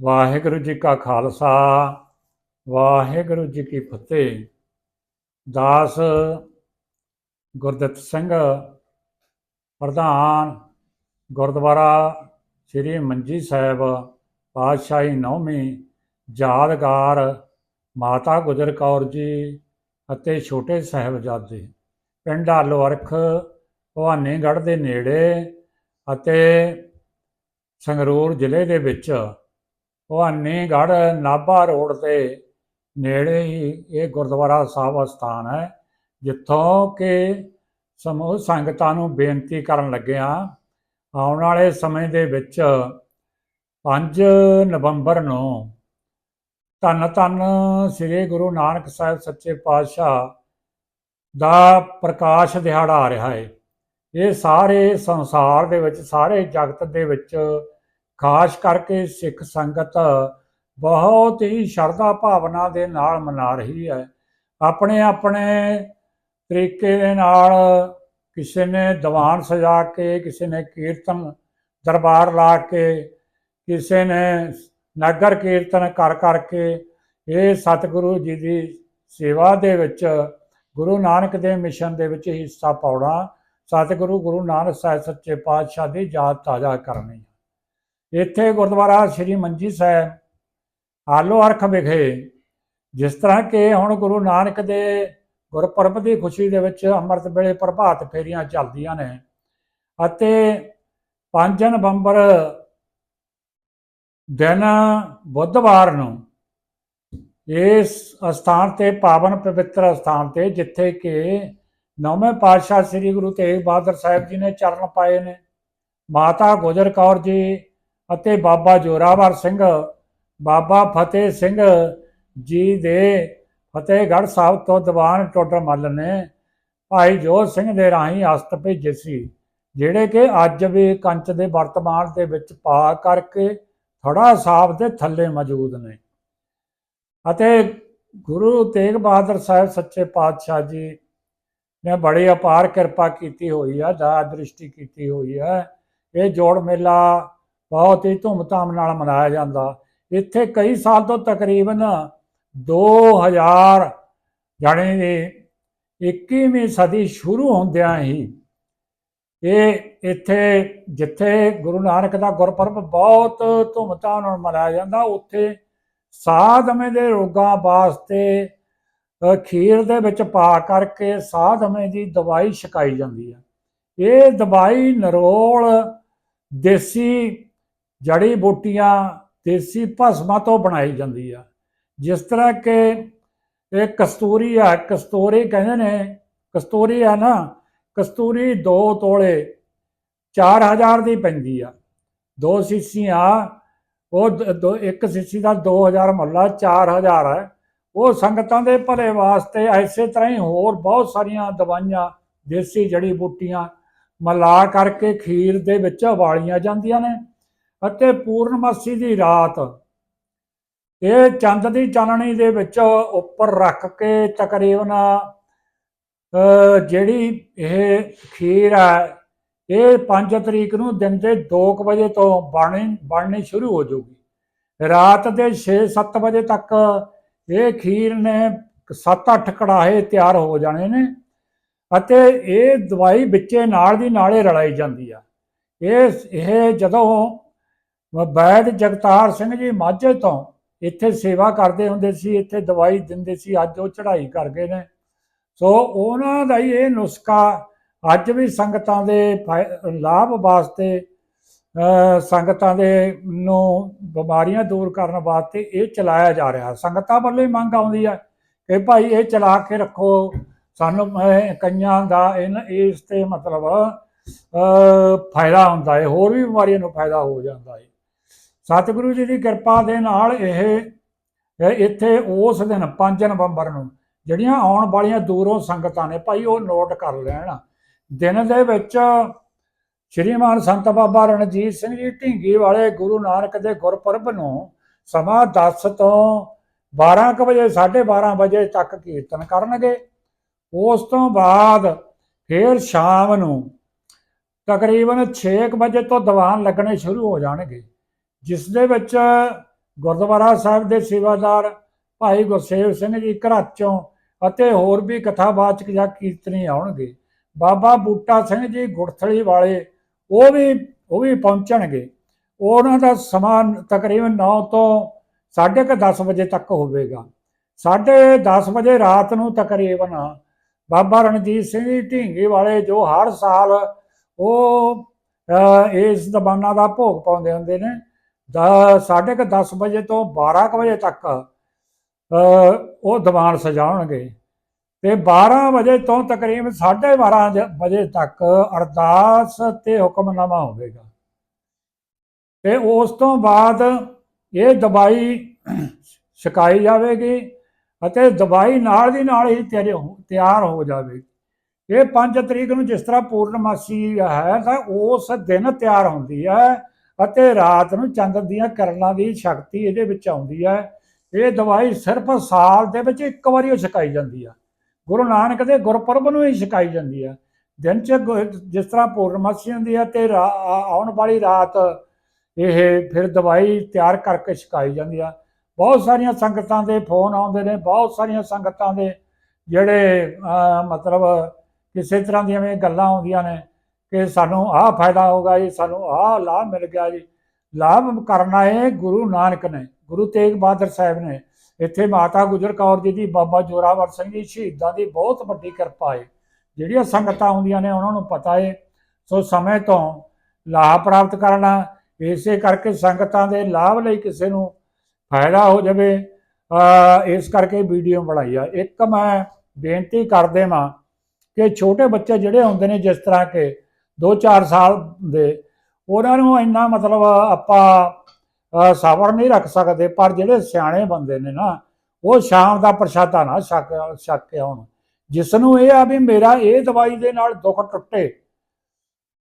ਵਾਹਿਗੁਰੂ ਜੀ ਕਾ ਖਾਲਸਾ, ਵਾਹਿਗੁਰੂ ਜੀ ਕੀ ਫਤਿਹ। ਦਾਸ ਗੁਰਦਿੱਤ ਸਿੰਘ, ਪ੍ਰਧਾਨ ਗੁਰਦੁਆਰਾ ਸ੍ਰੀ ਮੰਜੀ ਸਾਹਿਬ, ਪਾਤਸ਼ਾਹੀ ਨੌਵੀਂ ਯਾਦਗਾਰ ਮਾਤਾ ਗੁਜਰ ਕੌਰ ਜੀ ਅਤੇ ਛੋਟੇ ਸਾਹਿਬਜ਼ਾਦੇ। ਪਿੰਡ ਆਲੋ ਭਵਾਨੀਗੜ੍ਹ ਦੇ ਨੇੜੇ ਅਤੇ ਸੰਗਰੂਰ ਜ਼ਿਲ੍ਹੇ ਦੇ ਵਿੱਚ ਭਵਾਨੀਗੜ੍ਹ ਨਾਭਾ ਰੋਡ ਤੇ ਨੇੜੇ ਹੀ ਇਹ ਗੁਰਦੁਆਰਾ ਸਾਹਿਬ ਸਥਾਨ ਹੈ, ਜਿੱਥੋਂ ਕਿ ਸਮੂਹ ਸੰਗਤਾਂ ਨੂੰ ਬੇਨਤੀ ਕਰਨ ਲੱਗਿਆ ਆਉਣ ਵਾਲੇ ਸਮੇਂ ਦੇ ਵਿੱਚ 5 ਨਵੰਬਰ ਨੂੰ ਧੰਨ ਧੰਨ ਸ੍ਰੀ ਗੁਰੂ ਨਾਨਕ ਸਾਹਿਬ ਸੱਚੇ ਪਾਤਸ਼ਾਹ ਦਾ ਪ੍ਰਕਾਸ਼ ਦਿਹਾੜਾ ਆ ਰਿਹਾ ਹੈ। ਇਹ ਸਾਰੇ ਸੰਸਾਰ ਦੇ ਵਿੱਚ, ਸਾਰੇ ਜਗਤ ਦੇ ਵਿੱਚ ਖਾਸ ਕਰਕੇ ਸਿੱਖ ਸੰਗਤ ਬਹੁਤ ਹੀ ਸ਼ਰਧਾ ਭਾਵਨਾ ਦੇ ਨਾਲ ਮਨਾ ਰਹੀ ਹੈ। ਆਪਣੇ ਆਪਣੇ ਤਰੀਕੇ ਦੇ ਨਾਲ ਕਿਸੇ ਨੇ ਦੀਵਾਨ ਸਜਾ ਕੇ, ਕਿਸੇ ਨੇ ਕੀਰਤਨ ਦਰਬਾਰ ਲਾ ਕੇ, ਕਿਸੇ ਨੇ ਨਗਰ ਕੀਰਤਨ ਕਰ ਕਰਕੇ ਇਹ ਸਤਿਗੁਰੂ ਜੀ ਦੀ ਸੇਵਾ ਦੇ ਵਿੱਚ ਗੁਰੂ ਨਾਨਕ ਦੇ ਮਿਸ਼ਨ ਦੇ ਵਿੱਚ ਹਿੱਸਾ ਪਾਉਣਾ, ਸਤਿਗੁਰੂ ਗੁਰੂ ਨਾਨਕ ਸਾਹਿਬ ਸੱਚੇ ਪਾਤਸ਼ਾਹ ਦੀ ਯਾਦ ਤਾਜ਼ਾ ਕਰਨੀ ਇੱਥੇ ਗੁਰਦੁਆਰਾ ਸ੍ਰੀ ਮੰਜੀ ਸਾਹਿਬ, ਆਲੋ ਅਰਖ ਵਿਖੇ, ਜਿਸ ਤਰ੍ਹਾਂ ਕਿ ਹੁਣ ਗੁਰੂ ਨਾਨਕ ਦੇ ਗੁਰਪੁਰਬ ਦੀ ਖੁਸ਼ੀ ਦੇ ਵਿੱਚ ਅੰਮ੍ਰਿਤ ਵੇਲੇ ਪ੍ਰਭਾਤ ਫੇਰੀਆਂ ਚੱਲਦੀਆਂ ਨੇ ਅਤੇ 5 ਨਵੰਬਰ ਦਿਨ ਬੁੱਧਵਾਰ ਨੂੰ ਇਸ ਅਸਥਾਨ ਤੇ, ਪਾਵਨ ਪਵਿੱਤਰ ਅਸਥਾਨ ਤੇ, ਜਿੱਥੇ ਕਿ ਨੌਵੇਂ ਪਾਤਸ਼ਾਹ ਸ੍ਰੀ ਗੁਰੂ ਤੇਗ ਬਹਾਦਰ ਸਾਹਿਬ ਜੀ ਨੇ ਚਰਨ ਪਾਏ ਨੇ। ਮਾਤਾ ਗੁਜਰ ਕੌਰ ਜੀ ਅਤੇ ਬਾਬਾ ਜੋਰਾਵਰ ਸਿੰਘ, ਬਾਬਾ ਫਤਿਹ ਸਿੰਘ ਜੀ ਦੇ ਫਤਿਹਗੜ੍ਹ ਸਾਹਿਬ ਤੋਂ ਦੀਵਾਨ ਟੋਡਰ ਮੱਲ ਨੇ ਭਾਈ ਜੋਤ ਸਿੰਘ ਦੇ ਰਾਹੀਂ ਅਸਤ ਭੇਜੇ ਸੀ, ਜਿਹੜੇ ਕਿ ਅੱਜ ਵੀ ਕੰਚ ਦੇ ਵਰਤਮਾਨ ਦੇ ਵਿੱਚ ਪਾ ਕਰਕੇ ਥੜਾ ਸਾਹਿਬ ਦੇ ਥੱਲੇ ਮੌਜੂਦ ਨੇ। ਅਤੇ ਗੁਰੂ ਤੇਗ ਬਹਾਦਰ ਸਾਹਿਬ ਸੱਚੇ ਪਾਤਸ਼ਾਹ ਜੀ ਨੇ ਬੜੀ ਅਪਾਰ ਕਿਰਪਾ ਕੀਤੀ ਹੋਈ ਹੈ ਦਾ ਦ੍ਰਿਸ਼ਟੀ ਕੀਤੀ ਹੋਈ ਹੈ ਇਹ ਜੋੜ ਮੇਲਾ ਬਹੁਤ ਹੀ ਧੂਮਧਾਮ ਨਾਲ ਮਨਾਇਆ ਜਾਂਦਾ। ਇੱਥੇ ਕਈ ਸਾਲ ਤੋਂ ਤਕਰੀਬਨ 2000 ਜਾਣੀ ਦੀ 21ਵੀਂ ਸਦੀ ਸ਼ੁਰੂ ਹੁੰਦਿਆਂ ਹੀ ਇਹ ਇੱਥੇ ਜਿੱਥੇ ਗੁਰੂ ਨਾਨਕ ਦਾ ਗੁਰਪੁਰਬ ਬਹੁਤ ਧੂਮਧਾਮ ਨਾਲ ਮਨਾਇਆ ਜਾਂਦਾ, ਉੱਥੇ ਸਾਧਮੇ ਦੇ ਰੋਗਾਂ ਵਾਸਤੇ ਖੀਰ ਦੇ ਵਿੱਚ ਪਾ ਕਰਕੇ ਸਾਧਮੇ ਦੀ ਦਵਾਈ ਛਕਾਈ ਜਾਂਦੀ ਹੈ। ਇਹ ਦਵਾਈ ਨਰੋਲ ਦੇਸੀ ਜੜੀ ਬੂਟੀਆਂ ਦੇਸੀ ਭਸਮਾਂ ਤੋਂ ਬਣਾਈ ਜਾਂਦੀ ਆ। ਜਿਸ ਤਰ੍ਹਾਂ ਕਿ ਇਹ ਕਸਤੂਰੀ ਆ, ਕਸਤੂਰੀ ਕਹਿੰਦੇ ਨੇ, ਕਸਤੂਰੀ ਆ ਨਾ, ਕਸਤੂਰੀ 2 ਤੋਲੇ 4000 ਦੀ ਪੈਂਦੀ ਆ। ਦੋ ਸੀਸੀਆਂ, ਉਹ ਦੋ ਇੱਕ ਸੀਸੀ ਦਾ 2000 ਮੁੱਲਾ 4000 ਹੈ। ਉਹ ਸੰਗਤਾਂ ਦੇ ਭਲੇ ਵਾਸਤੇ ਐਸੇ ਤਰ੍ਹਾਂ ਹੀ ਹੋਰ ਬਹੁਤ ਸਾਰੀਆਂ ਦਵਾਈਆਂ, ਦੇਸੀ ਜੜੀ ਬੂਟੀਆਂ ਮਲਾ ਕਰਕੇ ਖੀਰ ਦੇ ਵਿੱਚ ਉਬਾਲੀਆਂ ਜਾਂਦੀਆਂ ਨੇ। ਅਤੇ ਪੂਰਨਮਾਸੀ ਦੀ ਰਾਤ। ਇਹ ਚੰਦ ਦੀ ਚਾਨਣੀ ਦੇ ਵਿੱਚ ਉੱਪਰ ਰੱਖ ਕੇ ਤਕਰੀਬਨ ਅ, ਜਿਹੜੀ ਇਹ ਖੀਰ ਹੈ ਇਹ 5 ਤਰੀਕ ਨੂੰ ਦਿਨ ਦੇ 2 ਵਜੇ ਤੋਂ ਬਣਨੀ ਬਣਨੀ ਸ਼ੁਰੂ ਹੋ ਜਾਊਗੀ। ਰਾਤ ਦੇ 6-7 ਵਜੇ ਤੱਕ ਇਹ ਖੀਰ ਨੇ 7-8 ਕੜਾਹੇ ਤਿਆਰ ਹੋ ਜਾਣੇ ਨੇ ਅਤੇ ਇਹ ਦਵਾਈ ਵਿੱਚੇ ਨਾਲ ਦੀ ਨਾਲੇ ਰਲਾਈ ਜਾਂਦੀ ਆ। ਇਹ ਇਹ ਜਦੋਂ ਵੈਦ ਜਗਤਾਰ ਸਿੰਘ ਜੀ ਮਾਝੇ ਤੋਂ ਇੱਥੇ ਸੇਵਾ ਕਰਦੇ ਹੁੰਦੇ ਸੀ, ਇੱਥੇ ਦਵਾਈ ਦਿੰਦੇ ਸੀ, ਅੱਜ ਉਹ ਚੜ੍ਹਾਈ ਕਰ ਗਏ ਨੇ। ਸੋ ਉਹਨਾਂ ਦਾ ਹੀ ਇਹ ਨੁਸਖਾ ਅੱਜ ਵੀ ਸੰਗਤਾਂ ਦੇ ਫਾਇ- ਲਾਭ ਵਾਸਤੇ ਸੰਗਤਾਂ ਦੇ ਨੂੰ ਬਿਮਾਰੀਆਂ ਦੂਰ ਕਰਨ ਵਾਸਤੇ ਇਹ ਚਲਾਇਆ ਜਾ ਰਿਹਾ। ਸੰਗਤਾਂ ਵੱਲੋਂ ਹੀ ਮੰਗ ਆਉਂਦੀ ਹੈ ਕਿ ਭਾਈ ਇਹ ਚਲਾ ਕੇ ਰੱਖੋ। ਸਾਨੂੰ ਕਈਆਂ ਦਾ ਇਹ ਇਸ ਤੇ ਮਤਲਬ ਫਾਇਦਾ ਹੁੰਦਾ ਹੈ, ਹੋਰ ਵੀ ਬਿਮਾਰੀਆਂ ਨੂੰ ਫਾਇਦਾ ਹੋ ਜਾਂਦਾ ਹੈ। ਸਤਿਗੁਰੂ ਜੀ ਦੀ ਕਿਰਪਾ ਦੇ ਨਾਲ ਇਹ ਇੱਥੇ ਉਸ ਦਿਨ 5 ਨਵੰਬਰ ਨੂੰ ਜਿਹੜੀਆਂ ਆਉਣ ਵਾਲੀਆਂ ਦੂਰੋਂ ਸੰਗਤਾਂ ਨੇ ਭਾਈ ਉਹ ਨੋਟ ਕਰ ਲੈਣ। ਦਿਨ ਦੇ ਵਿੱਚ ਸ਼੍ਰੀਮਾਨ ਸੰਤ ਬਾਬਾ ਰਣਜੀਤ ਸਿੰਘ ਜੀ ਢਿੰਗੀ ਵਾਲੇ ਗੁਰੂ ਨਾਨਕ ਦੇ ਗੁਰਪੁਰਬ ਨੂੰ ਸਮਾਂ 10 ਤੋਂ 12 ਕੁ ਵਜੇ 12:30 ਵਜੇ ਤੱਕ ਕੀਰਤਨ ਕਰਨਗੇ। ਉਸ ਤੋਂ ਬਾਅਦ ਫਿਰ ਸ਼ਾਮ ਨੂੰ ਤਕਰੀਬਨ 6 ਵਜੇ ਤੋਂ ਦੀਵਾਨ ਲੱਗਣੇ ਸ਼ੁਰੂ ਹੋ ਜਾਣਗੇ। ਜਿਸ ਦੇ ਵਿੱਚ ਗੁਰਦੁਆਰਾ ਸਾਹਿਬ ਦੇ ਸੇਵਾਦਾਰ ਭਾਈ ਗੁਰਸੇਵ ਸਿੰਘ ਜੀ ਘਰਾਚੋਂ ਅਤੇ ਹੋਰ ਵੀ ਕਥਾਵਾਚਕ ਜਾਂ ਕੀਰਤਨੀ ਆਉਣਗੇ। ਬਾਬਾ ਬੂਟਾ ਸਿੰਘ ਜੀ ਗੁਰਥਲੀ ਵਾਲੇ ਉਹ ਵੀ ਉਹ ਵੀ ਪਹੁੰਚਣਗੇ। ਉਹਨਾਂ ਦਾ ਸਮਾਂ ਤਕਰੀਬਨ 9 ਤੋਂ 10:30 ਵਜੇ ਤੱਕ ਹੋਵੇਗਾ। 10:30 ਵਜੇ ਰਾਤ ਨੂੰ ਤਕਰੀਬਨ ਬਾਬਾ ਰਣਜੀਤ ਸਿੰਘ ਜੀ ਢੀਂਗੇ ਵਾਲੇ ਜੋ ਹਰ ਸਾਲ ਉਹ ਇਸ ਦਬਾਨਾ ਦਾ ਭੋਗ ਪਾਉਂਦੇ ਹੁੰਦੇ ਨੇ ਸਾਢੇ ਦਾ 10:30 ਵਜੇ ਤੋਂ 12 ਕੁ ਵਜੇ ਤੱਕ ਅਹ, ਉਹ ਦੀਵਾਨ ਸਜਾਉਣਗੇ। ਤੇ 12 ਵਜੇ ਤੋਂ ਤਕਰੀਬਨ 12:30 ਜ- ਵਜੇ ਤੱਕ ਅਰਦਾਸ ਤੇ ਹੁਕਮਨਾਮਾ ਹੋਵੇਗਾ। ਤੇ ਉਸ ਤੋਂ ਬਾਅਦ ਇਹ ਦਵਾਈ ਛਕਾਈ ਜਾਵੇਗੀ ਅਤੇ ਦਵਾਈ ਨਾਲ ਦੀ ਨਾਲ ਹੀ ਤਿਆਰ ਹੋ- ਤਿਆਰ ਹੋ ਜਾਵੇਗੀ। ਇਹ 5 ਤਰੀਕ ਨੂੰ ਜਿਸ ਤਰ੍ਹਾਂ ਪੂਰਨਮਾਸੀ ਹੈ ਤਾਂ ਉਸ ਦਿਨ ਤਿਆਰ ਹੁੰਦੀ ਹੈ। ਅਤੇ ਰਾਤ ਨੂੰ ਚੰਦ ਦੀਆਂ ਕਰਨਾਂ ਦੀ ਸ਼ਕਤੀ ਇਹਦੇ ਵਿੱਚ ਆਉਂਦੀ ਹੈ। ਇਹ ਦਵਾਈ ਸਿਰਫ ਸਾਲ ਦੇ ਵਿੱਚ ਇੱਕ ਵਾਰੀ ਉਹ ਛਕਾਈ ਜਾਂਦੀ ਆ। ਗੁਰੂ ਨਾਨਕ ਦੇ ਗੁਰਪੁਰਬ ਨੂੰ ਹੀ ਛਕਾਈ ਜਾਂਦੀ ਆ। ਦਿਨ ਚ ਗੁ- ਜਿਸ ਤਰ੍ਹਾਂ ਪੂਰਨਮਾਸੀ ਹੁੰਦੀ ਆ ਤੇ ਰਾ- ਆ- ਆਉਣ ਵਾਲੀ ਰਾਤ ਇਹ ਫਿਰ ਦਵਾਈ ਤਿਆਰ ਕਰਕੇ ਛਕਾਈ ਜਾਂਦੀ ਆ। ਬਹੁਤ ਸਾਰੀਆਂ ਸੰਗਤਾਂ ਦੇ ਫੋਨ ਆਉਂਦੇ ਨੇ, ਬਹੁਤ ਸਾਰੀਆਂ ਸੰਗਤਾਂ ਦੇ ਜਿਹੜੇ ਮਤਲਬ ਕਿਸੇ ਤਰ੍ਹਾਂ ਦੀਆਂ ਵੀ ਗੱਲਾਂ ਆਉਂਦੀਆਂ ਨੇ ਕਿ ਸਾਨੂੰ ਆਹ ਫਾਇਦਾ ਹੋਗਾ ਜੀ, ਸਾਨੂੰ ਆਹ ਲਾਭ ਮਿਲ ਗਿਆ ਜੀ। ਲਾਭ ਕਰਨਾ ਹੈ ਗੁਰੂ ਨਾਨਕ ਨੇ, ਗੁਰੂ ਤੇਗ ਬਹਾਦਰ ਸਾਹਿਬ ਨੇ। ਇੱਥੇ ਮਾਤਾ ਗੁਜਰ ਕੌਰ ਜੀ ਦੀ, ਬਾਬਾ ਜੋਰਾਵਰ ਸਿੰਘ ਜੀ ਸ਼ਹੀਦਾਂ ਦੀ ਬਹੁਤ ਵੱਡੀ ਕਿਰਪਾ ਹੈ ਜਿਹੜੀਆਂ ਸੰਗਤਾਂ ਆਉਂਦੀਆਂ ਨੇ, ਉਹਨਾਂ ਨੂੰ ਪਤਾ ਹੈ ਸੋ ਸਮੇਂ ਤੋਂ ਲਾਭ ਪ੍ਰਾਪਤ ਕਰਨਾ, ਇਸੇ ਕਰਕੇ ਸੰਗਤਾਂ ਦੇ ਲਾਭ ਲਈ ਕਿਸੇ ਨੂੰ ਫਾਇਦਾ ਹੋ ਜਾਵੇ ਇਸ ਕਰਕੇ ਵੀਡੀਓ ਬਣਾਈ ਆ। ਇੱਕ ਮੈਂ ਬੇਨਤੀ ਕਰ ਦੇਵਾਂ ਕਿ ਛੋਟੇ ਬੱਚੇ ਜਿਹੜੇ ਹੁੰਦੇ ਨੇ, ਜਿਸ ਤਰ੍ਹਾਂ ਕਿ 2-4 ਸਾਲ ਦੇ ਉਹਨਾਂ ਨੂੰ ਇੰਨਾ ਮਤਲਬ ਆਪਾਂ ਅ, ਸਬਰ ਨਹੀਂ ਰੱਖ ਸਕਦੇ ਪਰ ਜਿਹੜੇ ਸਿਆਣੇ ਬੰਦੇ ਨੇ ਨਾ ਉਹ ਸ਼ਾਮ ਦਾ ਪ੍ਰਸ਼ਾਦਾ ਨਾ ਛਕ ਛਕ ਕੇ ਆਉਣ। ਜਿਸ ਨੂੰ ਇਹ ਆ ਵੀ ਮੇਰਾ ਇਹ ਦਵਾਈ ਦੇ ਨਾਲ ਦੁੱਖ ਟੁੱਟੇ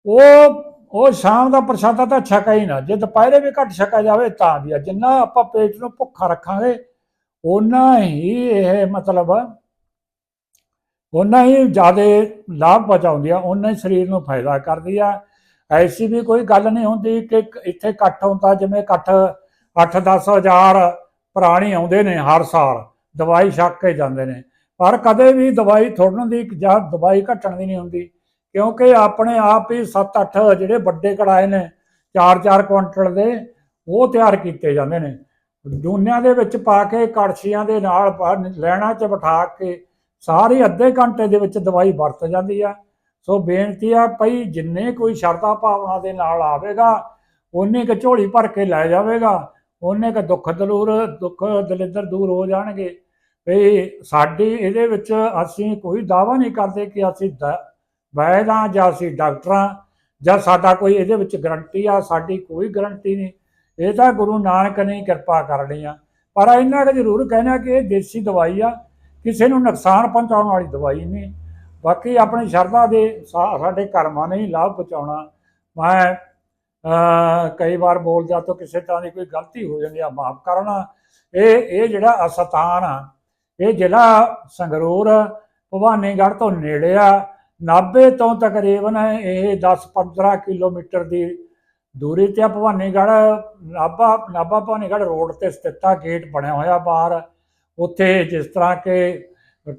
ਉਹ ਉਹ ਸ਼ਾਮ ਦਾ ਪ੍ਰਸ਼ਾਦਾ ਤਾਂ ਛਕਾ ਹੀ ਨਾ ਜੇ ਦੁਪਹਿਰੇ ਵੀ ਘੱਟ ਛਕਾ ਜਾਵੇ ਤਾਂ ਵੀ ਆ। ਜਿੰਨਾ ਆਪਾਂ ਪੇਟ ਨੂੰ ਭੁੱਖਾ ਰੱਖਾਂਗੇ ਓਨਾ ਹੀ ਇਹ ਮਤਲਬ ਉਹਨਾਂ ਹੀ ਜ਼ਿਆਦਾ ਲਾਭ ਪਹੁੰਚਾਉਂਦੀ ਆ ਉਹਨਾਂ ਹੀ ਸਰੀਰ ਨੂੰ ਫਾਇਦਾ ਕਰਦੀ ਆ ਐਸੀ ਵੀ ਕੋਈ ਗੱਲ ਨਹੀਂ ਹੁੰਦੀ ਕਿ ਇੱਥੇ ਇਕੱਠ ਹੁੰਦਾ, ਜਿਵੇਂ ਇਕੱਠ 8-10 ਹਜ਼ਾਰ ਪ੍ਰਾਣੀ ਆਉਂਦੇ ਨੇ ਹਰ ਸਾਲ, ਦਵਾਈ ਛੱਕ ਕੇ ਜਾਂਦੇ ਨੇ। ਪਰ ਕਦੇ ਵੀ ਦਵਾਈ ਥੋੜਨ ਦੀ ਜਾਂ ਦਵਾਈ ਘਟਣ ਦੀ ਨਹੀਂ ਹੁੰਦੀ, ਕਿਉਂਕਿ ਆਪਣੇ ਆਪ ਹੀ 7-8 ਜਿਹੜੇ ਵੱਡੇ ਕੜਾਏ ਨੇ 4-4 ਕੁਇੰਟਲ ਦੇ, ਉਹ ਤਿਆਰ ਕੀਤੇ ਜਾਂਦੇ ਨੇ। ਦੁਨੀਆ ਦੇ ਵਿੱਚ ਪਾ ਕੇ, ਕੜਛੀਆਂ ਦੇ ਨਾਲ ਪਾ- ਲੈਣਾ 'ਚ ਬਿਠਾ ਕੇ ਸਾਰੀ ਅੱਧੇ ਘੰਟੇ ਦੇ ਵਿੱਚ ਦਵਾਈ ਵਰਤ ਜਾਂਦੀ ਆ। ਸੋ ਬੇਨਤੀ ਆ ਭਈ ਜਿੰਨੇ ਕੋਈ ਸ਼ਰਧਾ ਭਾਵਨਾ ਦੇ ਨਾਲ ਆਵੇਗਾ ਉਹਨੇ ਕ ਝੋਲੀ ਭਰ ਕੇ ਲੈ ਜਾਵੇਗਾ। ਉਹਨੇ ਕ ਦੁੱਖ ਦਲੂਰ, ਦੁੱਖ ਦਲਿੱਦਰ ਦੂਰ ਹੋ ਜਾਣਗੇ। ਵੀ ਸਾਡੀ ਇਹਦੇ ਵਿੱਚ ਅਸੀਂ ਕੋਈ ਦਾਵਾ ਨਹੀਂ ਕਰਦੇ ਕਿ ਅਸੀਂ ਦ- ਵੈਦ ਹਾਂ ਜਾਂ ਅਸੀਂ ਡਾਕਟਰਾਂ ਜਾਂ ਸਾਡਾ ਕੋਈ ਇਹਦੇ ਵਿੱਚ ਗਰੰਟੀ ਆ, ਸਾਡੀ ਕੋਈ ਗਰੰਟੀ ਨਹੀਂ। ਇਹ ਤਾਂ ਗੁਰੂ ਨਾਨਕ ਨੇ ਕਿਰਪਾ ਕਰਨੀ ਆ। ਪਰ ਇਹਨਾਂ ਕੁ ਜ਼ਰੂਰ ਕਹਿਣਾ ਕਿ ਇਹ ਦੇਸੀ ਦਵਾਈ ਆ ਕਿਸੇ ਨੂੰ ਨੁਕਸਾਨ ਪਹੁੰਚਾਉਣ ਵਾਲੀ ਦਵਾਈ ਨਹੀਂ। ਬਾਕੀ ਆਪਣੀ ਸ਼ਰਧਾ ਦੇ ਸਾ- ਸਾਡੇ ਕਰਮਾਂ ਨੇ ਹੀ ਲਾਭ ਪਹੁੰਚਾਉਣਾ। ਮੈਂ ਕਈ ਵਾਰ ਬੋਲ ਜਾ ਤਾਂ ਕਿਸੇ ਤਰ੍ਹਾਂ ਦੀ ਕੋਈ ਗਲਤੀ ਹੋ ਜਾਂਦੀ ਆ, ਮਾਫ ਕਰਨਾ। ਇਹ ਇਹ ਜਿਹੜਾ ਅਸਥਾਨ ਆ, ਇਹ ਜ਼ਿਲ੍ਹਾ ਸੰਗਰੂਰ, ਭਵਾਨੀਗੜ੍ਹ ਤੋਂ ਨੇੜੇ ਆ। ਨਾਭੇ ਤੋਂ ਤਕਰੀਬਨ ਇਹ 10-15 ਕਿਲੋਮੀਟਰ ਦੀ ਦੂਰੀ ਤੇ ਆ ਭਵਾਨੀਗੜ੍ਹ। ਨਾਭਾ ਨਾਭਾ ਭਵਾਨੀਗੜ੍ਹ ਰੋਡ ਤੇ ਸਥਿਤ ਆ, ਗੇਟ ਬਣਿਆ ਹੋਇਆ ਬਾਹਰ। ਉੱਥੇ ਜਿਸ ਤਰ੍ਹਾਂ ਕਿ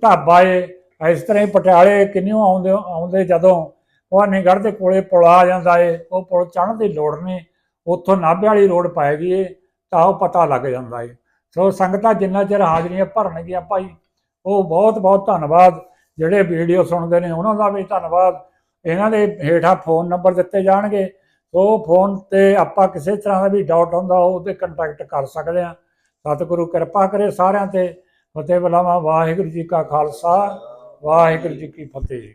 ਢਾਬਾ ਏ, ਇਸ ਤਰ੍ਹਾਂ ਹੀ ਪਟਿਆਲੇ ਕਿੰਨਿਓ ਆਉਂਦੇ ਆਉਂਦੇ ਜਦੋਂ ਭਵਾਨੀਗੜ੍ਹ ਦੇ ਕੋਲੇ ਪੁਲ ਆ ਜਾਂਦਾ ਏ, ਉਹ ਪੁਲ ਚੜ੍ਹਨ ਦੀ ਲੋੜ ਨਹੀਂ, ਉੱਥੋਂ ਨਾਭੇ ਵਾਲੀ ਰੋਡ ਪਾਏਗੀ ਏ, ਤਾਂ ਉਹ ਪਤਾ ਲੱਗ ਜਾਂਦਾ ਏ। ਸੋ ਸੰਗਤਾਂ ਜਿੰਨਾ ਚਿਰ ਹਾਜ਼ਰੀਆਂ ਭਰਨਗੀਆਂ ਭਾਈ, ਉਹ ਬਹੁਤ ਬਹੁਤ ਧੰਨਵਾਦ। ਜਿਹੜੇ ਵੀਡੀਓ ਸੁਣਦੇ ਨੇ, ਉਹਨਾਂ ਦਾ ਵੀ ਧੰਨਵਾਦ। ਇਹਨਾਂ ਦੇ ਹੇਠਾਂ ਫੋਨ ਨੰਬਰ ਦਿੱਤੇ ਜਾਣਗੇ। ਸੋ ਫੋਨ ਤੇ ਆਪਾਂ ਕਿਸੇ ਤਰ੍ਹਾਂ ਦਾ ਵੀ ਡਾਊਟ ਹੁੰਦਾ, ਉਹ ਤੇ ਕੰਟੈਕਟ ਕਰ ਸਕਦੇ ਆ ਸਤਿਗੁਰੂ ਕਿਰਪਾ ਕਰੇ ਸਾਰਿਆਂ ਤੇ। ਫਤਿਹ ਬੁਲਾਵਾ। ਵਾਹਿਗੁਰੂ ਜੀ ਕਾ ਖਾਲਸਾ। ਵਾਹਿਗੁਰੂ ਜੀ ਕੀ ਫਤਿਹ।